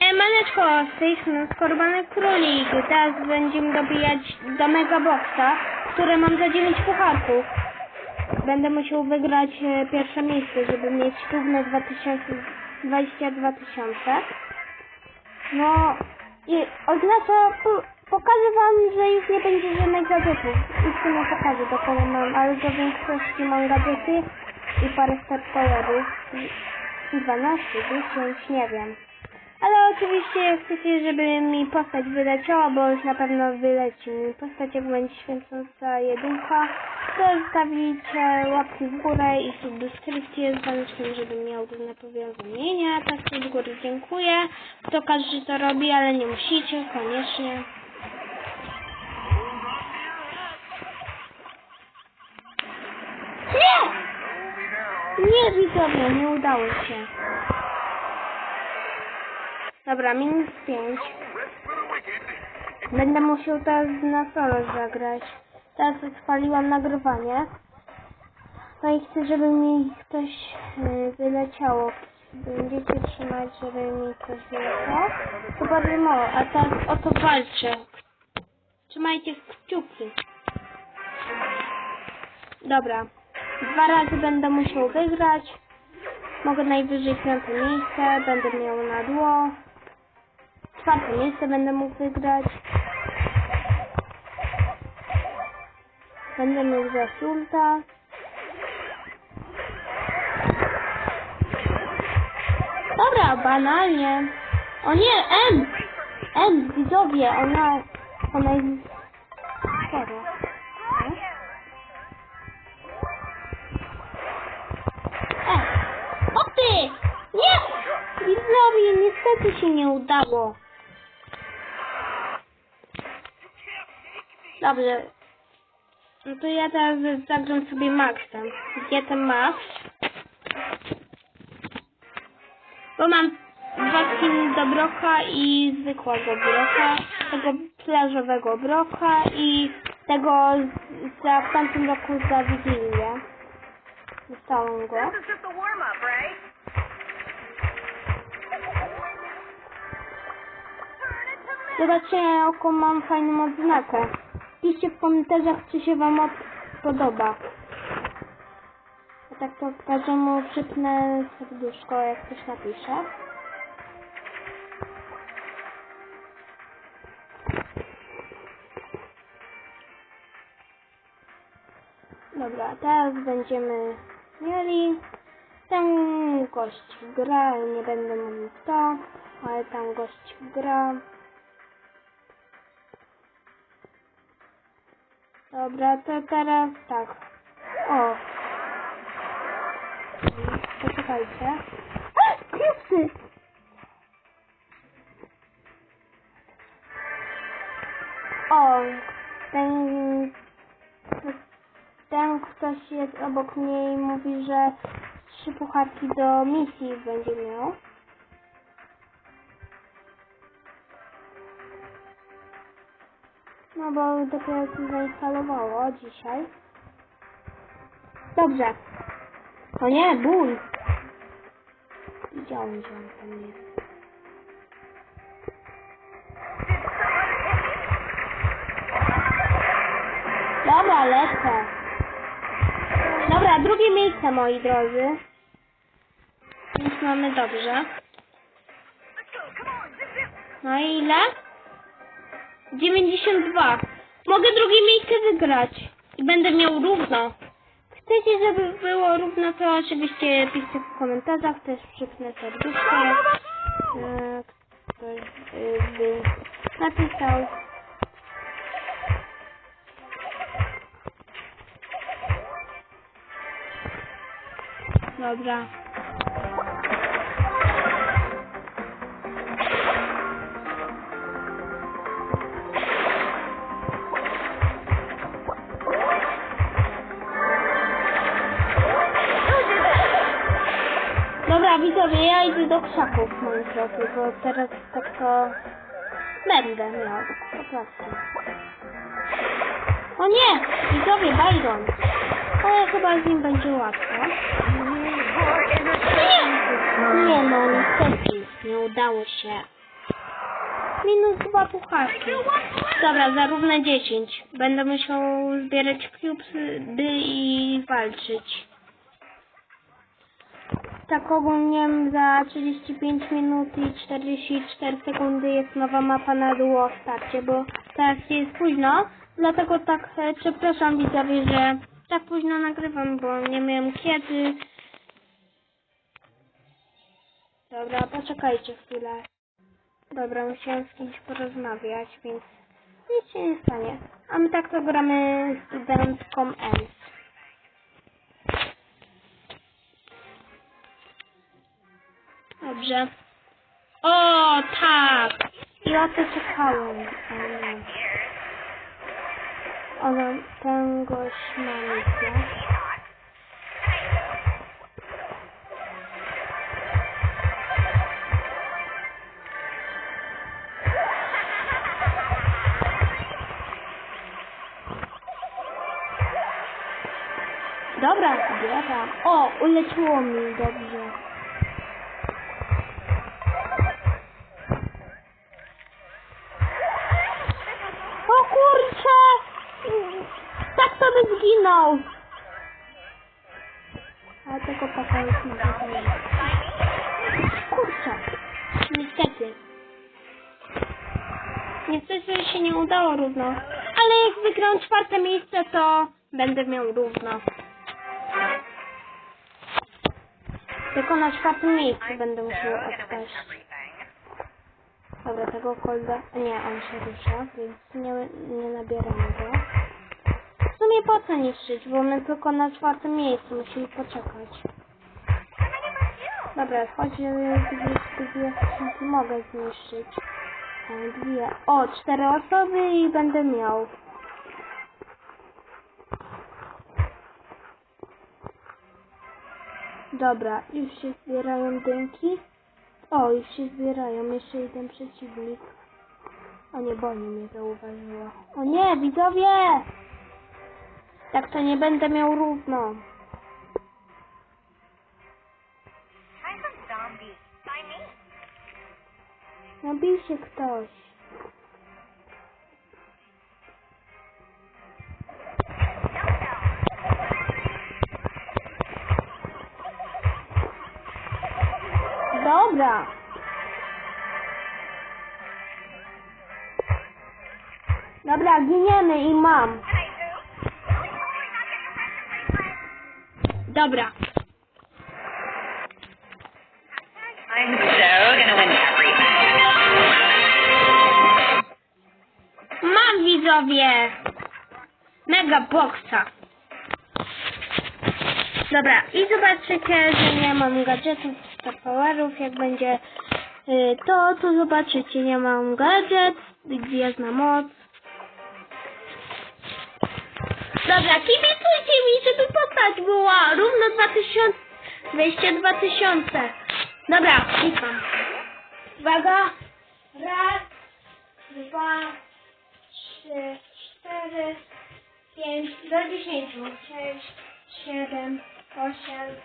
E, Maneczko, z tej strony Skorbany Królik. Teraz będziemy dobijać do Megaboxa, które mam za 9 pucharków. Będę musiał wygrać e, pierwsze miejsce, żeby mieć równe 2000, 22 tysiące. No i oznacza, po, pokażę wam, że już nie będzie żadnych gadżetów. Już tu nie pokażę, do kogo mam, ale do większości mam gadżety i parę star powerów. I 12, 10, nie wiem. Ale oczywiście chcecie, żeby mi postać wyleciała, bo już na pewno wyleci mi postać, jak będzie święcąca jedynka, to zostawicie łapki w górę i subskrypcję z dzwoneczkiem, żebym miał różne powiadomienia. Tak z góry dziękuję. Kto każdy to robi, ale nie musicie, koniecznie. Nie! Nie, widzowie, nie udało się. Dobra, minus 5. Będę musiał teraz na solo zagrać. Teraz odpaliłam nagrywanie. No i chcę, żeby mi coś y, wyleciało. Będziecie trzymać, żeby mi coś wyleciało. To bardzo mało, a teraz o to walczę. Trzymajcie kciuki. Dobra. Dwa razy będę musiał wygrać. Mogę najwyżej piąte miejsce, będę miał na dło. Czwarte miejsce będę mógł wygrać. Będę miał za sulta. Dobra, banalnie. O nie, M! M, widzowie, ona... Ona jest... Nie? E! Nie! Widzowie, niestety się nie udało. Dobrze. No to ja teraz zagram sobie Maxem. Gdzie ten Max? Bo mam dwa skiny do broka i zwykłego broka, tego plażowego broka i tego z- za w tamtym roku za Wigilię. Dostałam go. Zobaczcie, jaką mam fajną odznakę. Piszcie w komentarzach, czy się Wam od- podoba. A tak to każdemu przypnę serduszko, jak ktoś napisze. Dobra, teraz będziemy mieli. Ten gość gra, nie będę mówić to, ale tam gość gra. Dobra, to teraz tak. O. Poczekajcie. A, Kupcy! O, ten, ten ktoś jest obok mnie i mówi, że trzy pucharki do misji będzie miał. No bo dopiero się zainstalowało dzisiaj. Dobrze. O nie, ból. Widziałem, że on tam jest. Dobra, lecę. Dobra, drugie miejsce, moi drodzy. Już mamy dobrze. No i ile? 92. Mogę drugie miejsce wygrać. I będę miał równo. Chcecie, żeby było równo, to oczywiście piszcie w komentarzach. Też przypnę serduszko. jak Ktoś by napisał. Dobra. Widzowie, ja idę do krzaków, moi drodzy, bo teraz tak to będę miał, po prostu. O nie! Widzowie, Byron! Ale chyba z nim będzie łatwo. Nie! Nie no, niestety, nie udało się. Minus dwa pucharki. Dobra, za równe 10. Będę musiał zbierać cubesy, i walczyć. Tak ogólnie za 35 minut i 44 sekundy jest nowa mapa na duo starcie, bo teraz jest późno, dlatego tak e, przepraszam widzowie, że tak późno nagrywam, bo nie miałem kiedy. Dobra, poczekajcie chwilę. Dobra, musiałem z kimś porozmawiać, więc nic się nie stanie. A my tak to gramy studencką ENS. Dobrze. O, tak! O to czekałem. O, nie. Ona, ten gość ma misję. Dobra, zbieram. O, uleciło mi, dobrze. Niestety się nie udało równo. Ale jak wygram czwarte miejsce, to będę miał równo. Tylko na czwartym miejscu będę musiał odpaść. Dobra, tego kolda... Nie, on się rusza, więc nie, nie nabieramy go. W sumie po co niszczyć, bo my tylko na czwartym miejscu musimy poczekać. Dobra, dwie, dwie skrzynki mogę zniszczyć. Dwie. O, cztery osoby i będę miał. Dobra, już się zbierają dynki. O, już się zbierają. Jeszcze jeden przeciwnik. O nie, Boni mnie zauważyła. O nie, widzowie! Tak to nie będę miał równo. No się ktoś. Dobra. Dobra, giniemy i mam. And Mam widzowie! Mega boxa. Dobra, i zobaczycie, że nie mam gadżetów star powerów. Jak będzie y, to, to zobaczycie, nie mam gadżet, gwiezdna moc. Dobra, kibicujcie mi, żeby postać była równo 2000, 22 tysiące. Dobra, klikam. Uwaga. Raz, dwa, trzy, cztery, pięć, do dziesięciu. Sześć, siedem, osiem.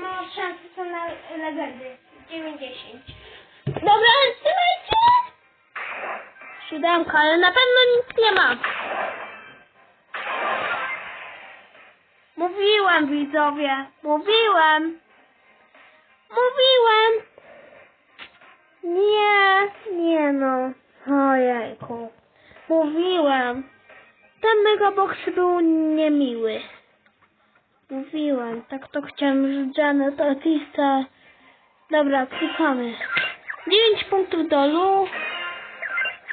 Mam szansę są na legendy. Dziewięć, dziesięć. Dobra, trzymajcie! Siódemka, ale na pewno nic nie ma. Mówiłem, widzowie. Mówiłem. Mówiłem. Nie, nie no. Ojejku. Mówiłem. Ten megabox był niemiły. Mówiłem, tak to chciałem, że Janet Artista. Dobra, klikamy. 9 punktów do Lu.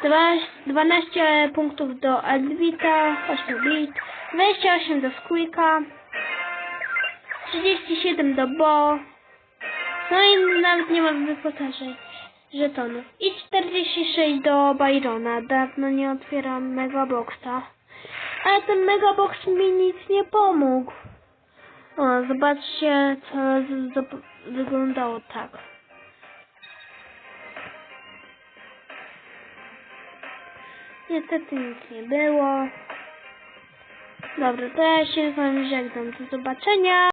Dwa- 12 punktów do Adwita, 8 bit, 28 do Squeaka, 37 do Bo, no i nawet nie mam wyposażeń żetonów. I 46 do Byrona. Dawno nie otwieram Megaboxa. Ale ten Megabox mi nic nie pomógł. O, zobaczcie, co wyglądało tak. Niestety nic nie było. Dobra, to ja się z wami żegnam. Do zobaczenia.